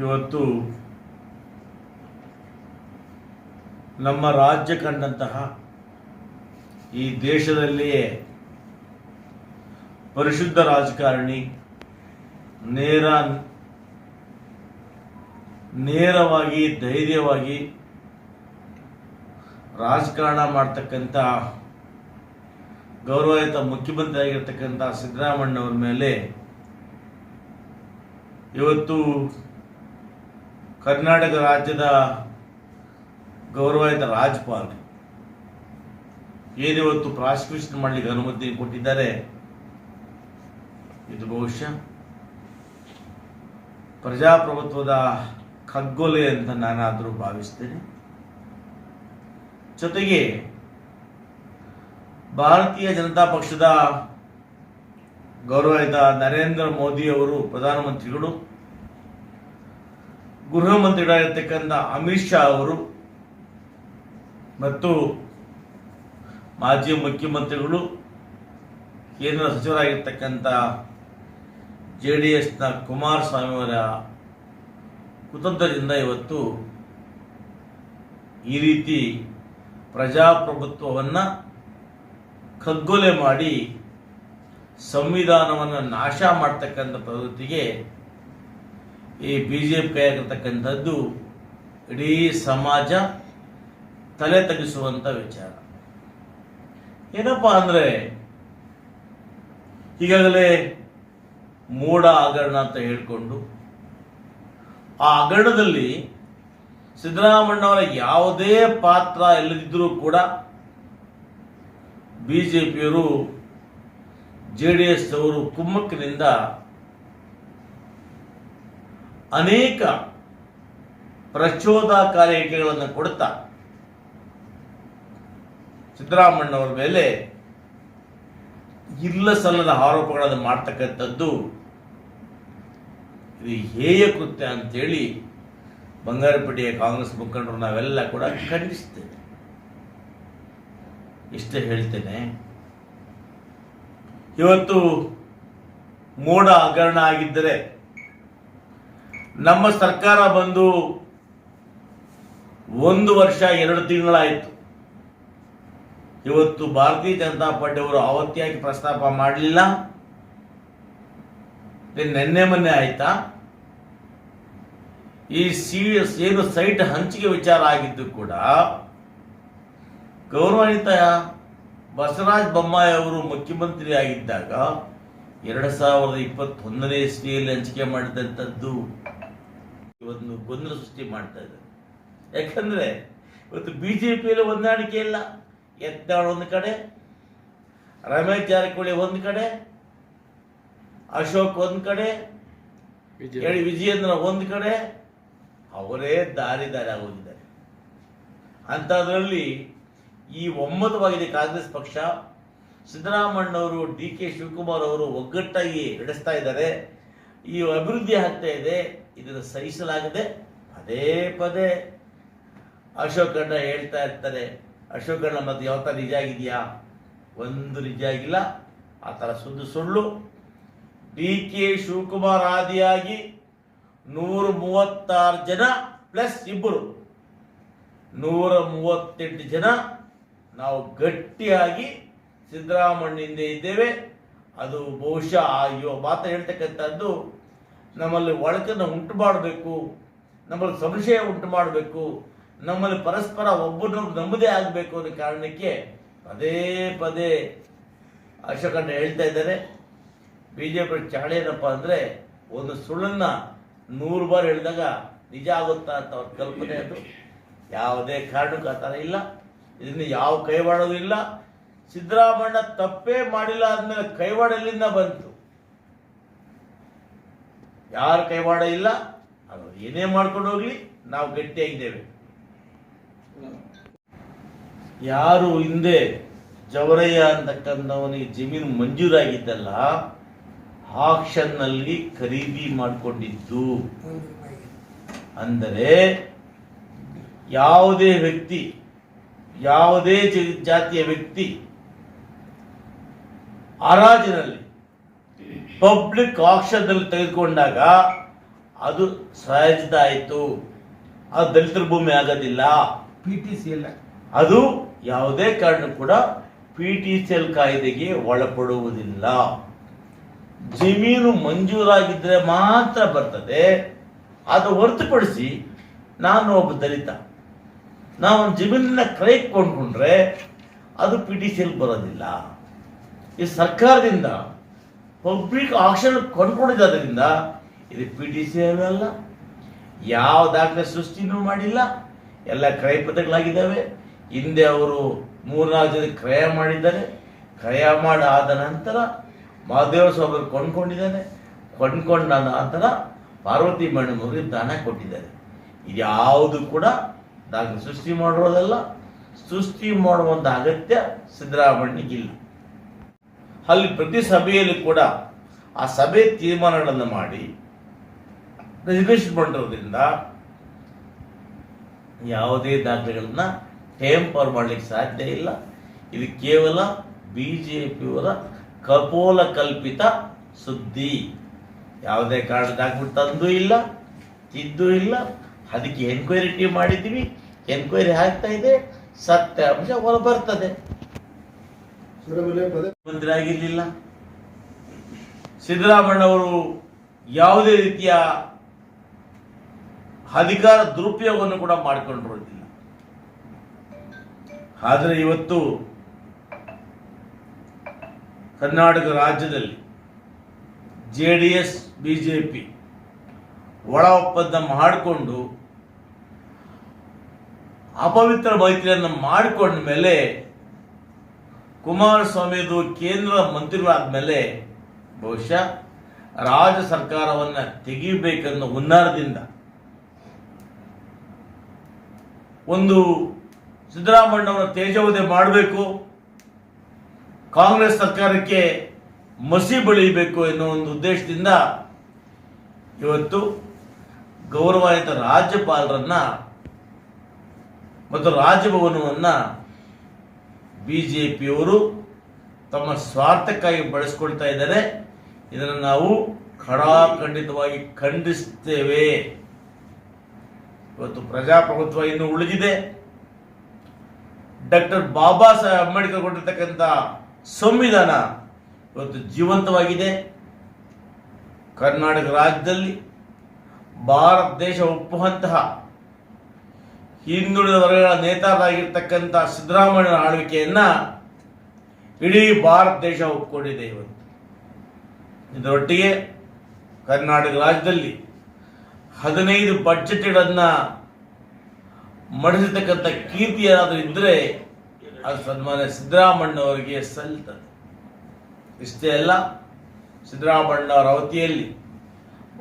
ಇವತ್ತು ನಮ್ಮ ರಾಜ್ಯ ಕಂಡಂತಹ ಈ ದೇಶದಲ್ಲಿಯೇ ಪರಿಶುದ್ಧ ರಾಜಕಾರಣಿ ನೇರ ನೇರವಾಗಿ, ಧೈರ್ಯವಾಗಿ ರಾಜಕಾರಣ ಮಾಡ್ತಕ್ಕಂಥ ಗೌರವಯುತ ಮುಖ್ಯಮಂತ್ರಿ ಆಗಿರ್ತಕ್ಕಂಥ ಸಿದ್ದರಾಮಣ್ಣವ್ರ ಮೇಲೆ ಇವತ್ತು ಕರ್ನಾಟಕ ರಾಜ್ಯದ ಗೌರವಾಯಿತ ರಾಜ್ಯಪಾಲ ಏನಿವತ್ತು ಪ್ರಾಸಿಕ್ಯೂಷನ್ ಮಾಡಲಿಕ್ಕೆ ಅನುಮತಿ ಕೊಟ್ಟಿದ್ದಾರೆ, ಇದು ಬಹುಶಃ ಪ್ರಜಾಪ್ರಭುತ್ವದ ಕಗ್ಗೊಲೆ ಅಂತ ನಾನಾದರೂ ಭಾವಿಸ್ತೇನೆ. ಜೊತೆಗೆ ಭಾರತೀಯ ಜನತಾ ಪಕ್ಷದ ಗೌರವಯುತ ನರೇಂದ್ರ ಮೋದಿ ಅವರು ಪ್ರಧಾನಮಂತ್ರಿಗಳು ಗೃಹ ಮಂತ್ರಿಗಳಾಗಿರ್ತಕ್ಕಂಥ ಅಮಿತ್ ಶಾ ಅವರು ಮತ್ತು ಮಾಜಿ ಮುಖ್ಯಮಂತ್ರಿಗಳು, ಕೇಂದ್ರ ಸಚಿವರಾಗಿರ್ತಕ್ಕಂಥ ಜೆ ಡಿ ಎಸ್ನ ಕುಮಾರಸ್ವಾಮಿ ಅವರ ಕುತಂತ್ರದಿಂದ ಇವತ್ತು ಈ ರೀತಿ ಪ್ರಜಾಪ್ರಭುತ್ವವನ್ನು ಕಗ್ಗೊಲೆ ಮಾಡಿ ಸಂವಿಧಾನವನ್ನು ನಾಶ ಮಾಡ್ತಕ್ಕಂಥ ಪ್ರವೃತ್ತಿಗೆ ಈ ಬಿ ಜೆ ಪಿ ಆಗಿರ್ತಕ್ಕಂಥದ್ದು ಇಡೀ ಸಮಾಜ ತಲೆ ತಗ್ಗಿಸುವಂಥ ವಿಚಾರ. ಏನಪ್ಪ ಅಂದರೆ, ಈಗಾಗಲೇ ಮೂಡ ಹಗರಣ ಅಂತ ಹೇಳಿಕೊಂಡು, ಆ ಹಗರಣದಲ್ಲಿ ಸಿದ್ದರಾಮಣ್ಣವರ ಯಾವುದೇ ಪಾತ್ರ ಇಲ್ಲದಿದ್ದರೂ ಕೂಡ ಬಿ ಜೆ ಪಿಯವರು ಜೆ ಡಿ ಎಸ್ ಅವರು ಕುಮ್ಮಕ್ಕಿನಿಂದ ಅನೇಕ ಪ್ರಚೋದಕಾರಿ ಹೇಳಿಕೆಗಳನ್ನು ಕೊಡ್ತಾ ಸಿದ್ದರಾಮಣ್ಣವರ ಮೇಲೆ ಇಲ್ಲ ಸಲ್ಲದ ಆರೋಪಗಳನ್ನು ಮಾಡ್ತಕ್ಕಂಥದ್ದು ಇದು ಹೇಯ ಕೃತ್ಯ ಅಂತೇಳಿ ಬಂಗಾರಪೇಟೆಯ ಕಾಂಗ್ರೆಸ್ ಮುಖಂಡರು ನಾವೆಲ್ಲ ಕೂಡ ಖಂಡಿಸ್ತೇವೆ ಇಷ್ಟೇ ಹೇಳ್ತೇನೆ. ಇವತ್ತು ಮೋಡ ಹಗರಣ ಆಗಿದ್ದರೆ ನಮ್ಮ ಸರ್ಕಾರ ಬಂದು ಒಂದು ವರ್ಷ, ಎರಡು ತಿಂಗಳಾಯಿತು. ಇವತ್ತು ಭಾರತೀಯ ಜನತಾ ಪಾರ್ಟಿಯವರು ಅವತ್ತಿಯಾಗಿ ಪ್ರಸ್ತಾಪ ಮಾಡಲಿಲ್ಲ. ನಿನ್ನೆ ಮೊನ್ನೆ ಆಯ್ತಾ? ಈ ಸಿ ಏನು ಸೈಟ್ ಹಂಚಿಕೆ ವಿಚಾರ ಆಗಿದ್ದು ಕೂಡ ಗೌರವಾನ್ವಿತ ಬಸವರಾಜ ಬೊಮ್ಮಾಯಿ ಅವರು ಮುಖ್ಯಮಂತ್ರಿ ಆಗಿದ್ದಾಗ ಎರಡು ಸಾವಿರದ ಇಪ್ಪತ್ತೊಂದನೇ ಇಸ್ವಿಯಲ್ಲಿ ಹಂಚಿಕೆ ಮಾಡಿದಂಥದ್ದು ಇವತ್ತು ಗೊಂದಲ ಸೃಷ್ಟಿ ಮಾಡ್ತಾ ಇದ್ದಾರೆ. ಯಾಕಂದ್ರೆ ಇವತ್ತು ಬಿಜೆಪಿಯಲ್ಲಿ ಹೊಂದಾಣಿಕೆ ಇಲ್ಲ. ಯತ್ನಾಳ್ ಒಂದು ಕಡೆ ರಮೇಶ್ ಜಾರಕಿಹೊಳಿ ಒಂದು ಕಡೆ ಅಶೋಕ್ ಒಂದು ಕಡೆ ಹೇಳಿ ವಿಜಯೇಂದ್ರ ಒಂದು ಕಡೆ ಅವರೇ ದಾರಿ ದಾರಿ ಆಗೋಗಿದ್ದಾರೆ. ಅಂಥದ್ರಲ್ಲಿ ಈ ಒಮ್ಮತವಾಗಿದೆ ಕಾಂಗ್ರೆಸ್ ಪಕ್ಷ. ಸಿದ್ದರಾಮಣ್ಣವರು ಡಿ ಕೆ ಶಿವಕುಮಾರ್ ಅವರು ಒಗ್ಗಟ್ಟಾಗಿ ನಡೆಸ್ತಾ ಇದ್ದಾರೆ. ಈ ಅಭಿವೃದ್ಧಿ ಆಗ್ತಾ ಇದೆ, ಇದನ್ನು ಸಹಿಸಲಾಗದೆ ಪದೇ ಪದೇ ಅಶೋಕಣ್ಣ ಹೇಳ್ತಾ ಇರ್ತಾರೆ, ಅಶೋಕಣ್ಣ, ಮತ್ತು ಯಾವ ಥರ ನಿಜ ಆಗಿದೆಯಾ? ಒಂದು ನಿಜ ಆಗಿಲ್ಲ, ಆ ಥರ ಸುದ್ದು ಸುಳ್ಳು. ಡಿ ಕೆ ಶಿವಕುಮಾರ್ ಆದಿಯಾಗಿ ನೂರ ಮೂವತ್ತಾರು ಜನ ಪ್ಲಸ್ ಇಬ್ಬರು ನೂರ ಮೂವತ್ತೆಂಟು ಜನ ನಾವು ಗಟ್ಟಿಯಾಗಿ ಸಿದ್ದರಾಮಣ್ಣಿಂದ ಇದ್ದೇವೆ. ಅದು ಬಹುಶಃ ಯೋ ಮಾತು ಹೇಳ್ತಕ್ಕಂಥದ್ದು ನಮ್ಮಲ್ಲಿ ಒಳಕನ್ನು ಉಂಟು ಮಾಡಬೇಕು, ನಮ್ಮಲ್ಲಿ ಸಂಶಯ ಉಂಟು ಮಾಡಬೇಕು, ನಮ್ಮಲ್ಲಿ ಪರಸ್ಪರ ಒಬ್ಬರನ್ನೊಬ್ಬರು ನಂಬದೇ ಆಗಬೇಕು ಅನ್ನೋ ಕಾರಣಕ್ಕೆ ಪದೇ ಪದೇ ಅಶೋಕಣ್ಣ ಹೇಳ್ತಾ ಇದ್ದಾರೆ. ಬಿ ಜೆ ಪಿ ಚಾಳೆ ಏನಪ್ಪ ಅಂದರೆ ಒಂದು ಸುಳ್ಳನ್ನ ನೂರು ಬಾರಿ ಹೇಳಿದಾಗ ನಿಜ ಆಗುತ್ತಾ ಅಂತ ಅವ್ರ ಕಲ್ಪನೆ ಅದು. ಯಾವುದೇ ಕಾರಣಕ್ಕೂ ಆ ಥರ ಇಲ್ಲ. ಇದನ್ನು ಯಾವ ಕೈವಾಡೋದು ಇಲ್ಲ. ಸಿದ್ದರಾಮಣ್ಣ ತಪ್ಪೇ ಮಾಡಿಲ್ಲ ಆದ್ಮೇಲೆ ಕೈವಾಡ ಎಲ್ಲಿಂದ ಬಂತು? ಯಾರು ಕೈವಾಡ ಇಲ್ಲ? ಅದು ಏನೇ ಮಾಡ್ಕೊಂಡು ಹೋಗ್ಲಿ, ನಾವು ಗಟ್ಟಿಯಾಗಿದ್ದೇವೆ ಯಾರು ಹಿಂದೆ ಜವರಯ್ಯ ಅಂತಕ್ಕಂಥವನಿಗೆ ಜಮೀನು ಮಂಜೂರಾಗಿದ್ದಲ್ಲ ಆಕ್ಷನ್ನಲ್ಲಿ ಖರೀದಿ ಮಾಡಿಕೊಂಡಿದ್ದು. ಅಂದರೆ ಯಾವುದೇ ವ್ಯಕ್ತಿ, ಯಾವುದೇ ಜಾತಿಯ ವ್ಯಕ್ತಿ ಹರಾಜಿನಲ್ಲಿ ಪಬ್ಲಿಕ್ ಆಕ್ಷನ್ದಲ್ಲಿ ತೆಗೆದುಕೊಂಡಾಗ ಅದು ಸ್ವಯಾಜಿತ ಆಯಿತು ಅದು ದಲಿತರ ಭೂಮಿ ಆಗೋದಿಲ್ಲ. ಪಿ ಟಿ ಸಿ ಎಲ್ ಅದು ಯಾವುದೇ ಕಾರಣ ಕೂಡ ಪಿ ಟಿ ಸಿ ಎಲ್ ಕಾಯ್ದೆಗೆ ಒಳಪಡುವುದಿಲ್ಲ. ಜಮೀನು ಮಂಜೂರಾಗಿದ್ದರೆ ಮಾತ್ರ ಬರ್ತದೆ. ಅದು ಹೊರತುಪಡಿಸಿ ನಾನು ಒಬ್ಬ ದಲಿತ. ನಾವು ಜಮೀನನ್ನ ಕ್ರಯಕ್ಕೆ ಕೊಂಡ್ಕೊಂಡ್ರೆ ಅದು ಪಿ ಟಿ ಸಿ ಎಲ್ ಬರೋದಿಲ್ಲ. ಈ ಸರ್ಕಾರದಿಂದ ಪಬ್ಲಿಕ್ ಆಕ್ಷನ್ ಕೊಂಡ್ಕೊಂಡಿದ್ದರಿಂದ ಇದು ಪಿ ಟಿ ಸಿ ಅಲ್ಲ, ಯಾವ ದಾಖಲೆ ಸೃಷ್ಟಿನೂ ಮಾಡಿಲ್ಲ, ಎಲ್ಲ ಕ್ರಯ ಪತ್ರಗಳಾಗಿದ್ದಾವೆ ಹಿಂದೆ ಅವರು ಮೂರ್ನಾಲ್ಕು ಜನ ಕ್ರಯ ಮಾಡಿದ್ದಾರೆ. ಕ್ರಯ ಮಾಡಿ ಆದ ನಂತರ ಮಹಾದೇವ ಸ್ವಾಮಿ ಕೊಂಡ್ಕೊಂಡಿದ್ದಾನೆ. ಕೊಂಡ್ಕೊಂಡ ನಂತರ ಪಾರ್ವತಿ ಮೇಡಮ್ನವ್ರಿಗೆ ದಾನ ಕೊಟ್ಟಿದ್ದಾರೆ. ಇದ್ಯಾವುದು ಕೂಡ ದಾಖಲೆ ಸೃಷ್ಟಿ ಮಾಡಿರೋದಲ್ಲ ಸೃಷ್ಟಿ ಮಾಡುವಂಥ ಅಗತ್ಯ ಸಿದ್ದರಾಮಯ್ಯನಿಗಿಲ್ಲ. ಅಲ್ಲಿ ಪ್ರತಿ ಸಭೆಯಲ್ಲಿ ಕೂಡ ಆ ಸಭೆ ತೀರ್ಮಾನಗಳನ್ನು ಮಾಡಿ ರೆಸಲ್ಯೂಷನ್ ಮಾಡಿರೋದ್ರಿಂದ ಯಾವುದೇ ದಾಖಲೆಗಳನ್ನ ಟೇಂಪರ್ ಮಾಡಲಿಕ್ಕೆ ಸಾಧ್ಯ ಇಲ್ಲ. ಇದು ಕೇವಲ ಬಿ ಜೆ ಪಿಯವರ ಕಪೋಲ ಕಲ್ಪಿತ ಸುದ್ದಿ. ಯಾವುದೇ ಕಾರಣ ದಾಖಲೆ ತಂದೂ ಇಲ್ಲ ತಿದ್ದೂ ಇಲ್ಲ. ಅದಕ್ಕೆ ಎನ್ಕ್ವೈರಿ ಟೀಮ್ ಮಾಡಿದ್ದೀವಿ. ಎನ್ಕ್ವೈರಿ ಆಗ್ತಾ ಇದೆ. ಸತ್ಯಾಂಶ ಹೊರ ಬರ್ತದೆ ಮಂತ್ರಿ ಆಗಿರ್ಲಿಲ್ಲ ಸಿದ್ದರಾಮಣ್ಣವರು ಯಾವುದೇ ರೀತಿಯ ಅಧಿಕಾರ ದುರುಪಯೋಗವನ್ನು ಕೂಡ ಮಾಡಿಕೊಂಡಿರೋದಿಲ್ಲ ಆದರೆ ಇವತ್ತು ಕರ್ನಾಟಕ ರಾಜ್ಯದಲ್ಲಿ ಜೆ ಡಿ ಎಸ್ ಬಿಜೆಪಿ ಒಳ ಒಪ್ಪಂದ ಮಾಡಿಕೊಂಡು ಅಪವಿತ್ರ ಮೈತ್ರಿಯನ್ನು ಮಾಡಿಕೊಂಡ ಮೇಲೆ ಕುಮಾರಸ್ವಾಮಿದು ಕೇಂದ್ರ ಮಂತ್ರಿಗಳಾದ ಮೇಲೆ ಬಹುಶಃ ರಾಜ್ಯ ಸರ್ಕಾರವನ್ನು ತೆಗಿಬೇಕನ್ನೋ ಹುನ್ನಾರದಿಂದ ಒಂದು ಸಿದ್ದರಾಮಯ್ಯವನ್ನು ತೇಜೋವಧೆ ಮಾಡಬೇಕು, ಕಾಂಗ್ರೆಸ್ ಸರ್ಕಾರಕ್ಕೆ ಮಸಿ ಬಳಿಯಬೇಕು ಎನ್ನುವ ಒಂದು ಉದ್ದೇಶದಿಂದ ಇವತ್ತು ಗೌರವಾನ್ವಿತ ರಾಜ್ಯಪಾಲರನ್ನ ಮತ್ತು ರಾಜಭವನವನ್ನು ಬಿ ಜೆ ಪಿಯವರು ತಮ್ಮ ಸ್ವಾರ್ಥಕ್ಕಾಗಿ ಬಳಸ್ಕೊಳ್ತಾ ಇದ್ದಾರೆ. ಇದನ್ನು ನಾವು ಖಡಾಖಂಡಿತವಾಗಿ ಖಂಡಿಸ್ತೇವೆ. ಇವತ್ತು ಪ್ರಜಾಪ್ರಭುತ್ವ ಇನ್ನು ಉಳಿದಿದೆ. ಡಾಕ್ಟರ್ ಬಾಬಾ ಸಾಹೇಬ್ ಅಂಬೇಡ್ಕರ್ ಕೊಟ್ಟಿರ್ತಕ್ಕಂಥ ಸಂವಿಧಾನ ಇವತ್ತು ಜೀವಂತವಾಗಿದೆ. ಕರ್ನಾಟಕ ರಾಜ್ಯದಲ್ಲಿ ಭಾರತ ದೇಶ ಒಪ್ಪುವಂತಹ ಹಿಂದುಳಿದ ವರ್ಗಗಳ ನೇತಾರರಾಗಿರ್ತಕ್ಕಂಥ ಸಿದ್ದರಾಮಯ್ಯನ ಆಳ್ವಿಕೆಯನ್ನ ಇಡೀ ಭಾರತ ದೇಶ ಒಪ್ಪಿಕೊಂಡಿದೆ ಇವತ್ತು. ಇದರೊಟ್ಟಿಗೆ ಕರ್ನಾಟಕ ರಾಜ್ಯದಲ್ಲಿ ಹದಿನೈದು ಬಡ್ಜೆಟ್ಗಳನ್ನು ಮಡಿಸಿರ್ತಕ್ಕಂಥ ಕೀರ್ತಿ ಏನಾದರೂ ಇದ್ದರೆ ಅದು ಸನ್ಮಾನ್ಯ ಸಿದ್ದರಾಮಣ್ಣವರಿಗೆ ಸಲ್ತದೆ ಇಷ್ಟೇ ಅಲ್ಲ ಸಿದ್ದರಾಮಣ್ಣವರ ಅವಧಿಯಲ್ಲಿ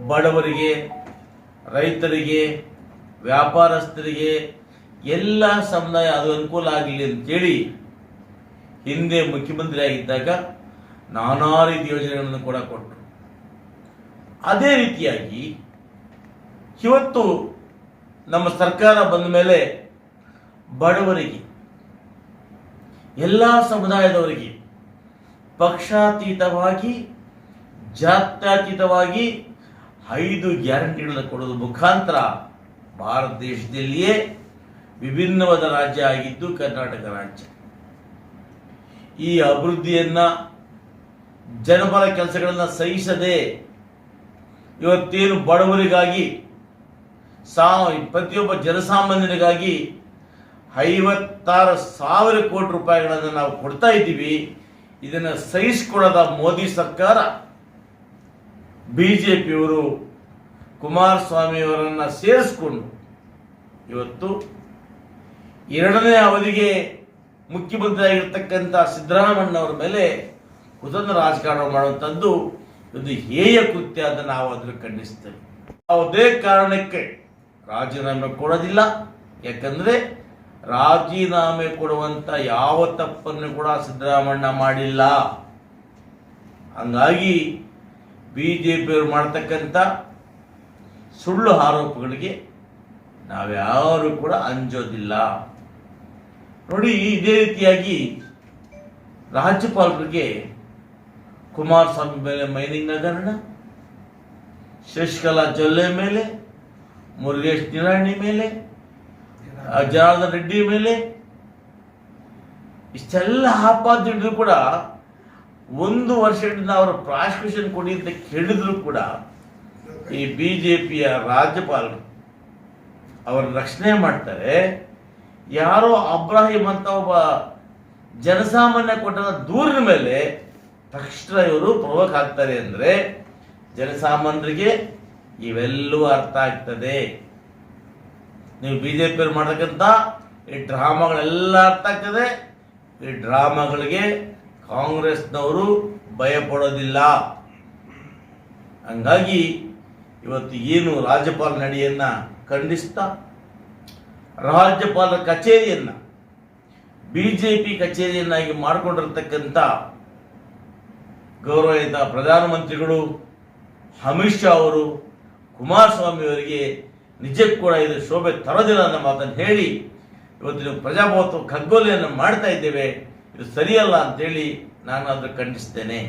ಬಡವರಿಗೆ, ರೈತರಿಗೆ ವ್ಯಾಪಾರಸ್ಥರಿಗೆ ಎಲ್ಲ ಸಮುದಾಯ ಅದು ಅನುಕೂಲ ಆಗಲಿ ಅಂತೇಳಿ ಹಿಂದೆ ಮುಖ್ಯಮಂತ್ರಿ ಆಗಿದ್ದಾಗ ನಾನಾ ರೀತಿ ಯೋಜನೆಗಳನ್ನು ಕೂಡ ಕೊಟ್ಟರು. ಅದೇ ರೀತಿಯಾಗಿ ಇವತ್ತು ನಮ್ಮ ಸರ್ಕಾರ ಬಂದ ಮೇಲೆ ಬಡವರಿಗೆ, ಎಲ್ಲ ಸಮುದಾಯದವರಿಗೆ ಪಕ್ಷಾತೀತವಾಗಿ, ಜಾತ್ಯತೀತವಾಗಿ ಐದು ಗ್ಯಾರಂಟಿಗಳನ್ನು ಕೊಡೋದು ಮುಖಾಂತರ ಭಾರತ ದೇಶದಲ್ಲಿಯೇ ವಿಭಿನ್ನವಾದ ರಾಜ್ಯ ಆಗಿದ್ದು ಕರ್ನಾಟಕ ರಾಜ್ಯ. ಈ ಅಭಿವೃದ್ಧಿಯನ್ನ ಜನಪರ ಕೆಲಸಗಳನ್ನು ಸಹಿಸದೆ ಇವತ್ತೇನು ಬಡವರಿಗಾಗಿ ಸಾ, ಪ್ರತಿಯೊಬ್ಬ ಜನಸಾಮಾನ್ಯರಿಗಾಗಿ ಐವತ್ತಾರು ಸಾವಿರ ಕೋಟಿ ರೂಪಾಯಿಗಳನ್ನು ನಾವು ಕೊಡ್ತಾ ಇದ್ದೀವಿ. ಇದನ್ನು ಸಹಿಸಿಕೊಳ್ಳದ ಮೋದಿ ಸರ್ಕಾರ. ಬಿ ಜೆ ಪಿಯವರು ಕುಮಾರಸ್ವಾಮಿಯವರನ್ನು ಸೇರಿಸಿಕೊಂಡು ಇವತ್ತು ಎರಡನೇ ಅವಧಿಗೆ ಮುಖ್ಯಮಂತ್ರಿ ಆಗಿರ್ತಕ್ಕಂಥ ಸಿದ್ದರಾಮಣ್ಣವರ ಮೇಲೆ ಕುತಂತ್ರ ರಾಜಕಾರಣ ಮಾಡುವಂಥದ್ದು ಒಂದು ಹೇಯ ಕೃತ್ಯ ಅಂತ ನಾವು ಅದನ್ನು ಖಂಡಿಸ್ತೇವೆ. ಯಾವುದೇ ಕಾರಣಕ್ಕೆ ರಾಜೀನಾಮೆ ಕೊಡೋದಿಲ್ಲ. ಯಾಕಂದರೆ ರಾಜೀನಾಮೆ ಕೊಡುವಂಥ ಯಾವ ತಪ್ಪನ್ನು ಕೂಡ ಸಿದ್ದರಾಮಣ್ಣ ಮಾಡಿಲ್ಲ. ಹಂಗಾಗಿ ಬಿ ಜೆ ಪಿಯವರು ಮಾಡ್ತಕ್ಕಂಥ ಸುಳ್ಳು ಆರೋಪಗಳಿಗೆ ನಾವ್ಯಾರು ಕೂಡ ಅಂಜೋದಿಲ್ಲ. ನೋಡಿ, ಇದೇ ರೀತಿಯಾಗಿ ರಾಜ್ಯಪಾಲರಿಗೆ ಕುಮಾರಸ್ವಾಮಿ ಮೇಲೆ ಮೈನಿಂಗ್ ಹಗರಣ ಶಶಿಕಲಾ ಜೊಲ್ಲೆ ಮೇಲೆ, ಮುರುಗೇಶ್ ನಿರಾಣಿ ಮೇಲೆ ಜನಾರ್ದನ್ ರೆಡ್ಡಿ ಮೇಲೆ, ಇಷ್ಟೆಲ್ಲ ಆಪಾದಿದ್ರು ಕೂಡ ಒಂದು ವರ್ಷದಿಂದ ಅವರ ಪ್ರಾಸಿಕ್ಯೂಷನ್ ಕೊಡಿ ಅಂತ ಕೇಳಿದ್ರು ಕೂಡ ಈ ಬಿ ಜೆ ಪಿಯ ರಾಜ್ಯಪಾಲರು ಅವರ ರಕ್ಷಣೆ ಮಾಡ್ತಾರೆ. ಯಾರೋ ಅಬ್ರಾಹಿಂ ಅಂತ ಒಬ್ಬ ಜನಸಾಮಾನ್ಯ ಕೊಟ್ಟ ದೂರಿನ ಮೇಲೆ ತಕ್ಷಣ ಇವರು ಪ್ರವೋಕ್ ಆಗ್ತಾರೆ ಅಂದರೆ ಜನಸಾಮಾನ್ಯರಿಗೆ ಇವೆಲ್ಲವೂ ಅರ್ಥ ಆಗ್ತದೆ. ನೀವು ಬಿ ಜೆ ಪಿಯವ್ರು ಮಾಡತಕ್ಕಂಥ ಈ ಡ್ರಾಮಾಗಳೆಲ್ಲ ಅರ್ಥ ಆಗ್ತದೆ. ಈ ಡ್ರಾಮಾಗಳಿಗೆ ಕಾಂಗ್ರೆಸ್ನವರು ಭಯಪಡೋದಿಲ್ಲ ಹಂಗಾಗಿ ಇವತ್ತು ಏನು ರಾಜ್ಯಪಾಲ ನಡೆಯನ್ನ ಖಂಡಿಸ್ತಾ, ರಾಜ್ಯಪಾಲರ ಕಚೇರಿಯನ್ನ, ಬಿಜೆಪಿ ಕಚೇರಿಯನ್ನಾಗಿ ಮಾಡಿಕೊಂಡಿರ್ತಕ್ಕಂಥ ಗೌರವಯುತ ಪ್ರಧಾನಮಂತ್ರಿಗಳು, ಅಮಿತ್ ಶಾ ಅವರು, ಕುಮಾರಸ್ವಾಮಿ ಅವರಿಗೆ ನಿಜಕ್ಕೂ ಕೂಡ ಇದು ಶೋಭೆ ತರೋದಿಲ್ಲ ಅನ್ನೋ ಮಾತನ್ನು ಹೇಳಿ ಇವತ್ತು ನೀವು ಪ್ರಜಾಪ್ರಭುತ್ವ ಕಗ್ಗೊಲೆಯನ್ನು ಮಾಡ್ತಾ ಇದ್ದೇವೆ, ಇದು ಸರಿಯಲ್ಲ ಅಂತೇಳಿ ನಾನು ಅದನ್ನು ಖಂಡಿಸ್ತೇನೆ.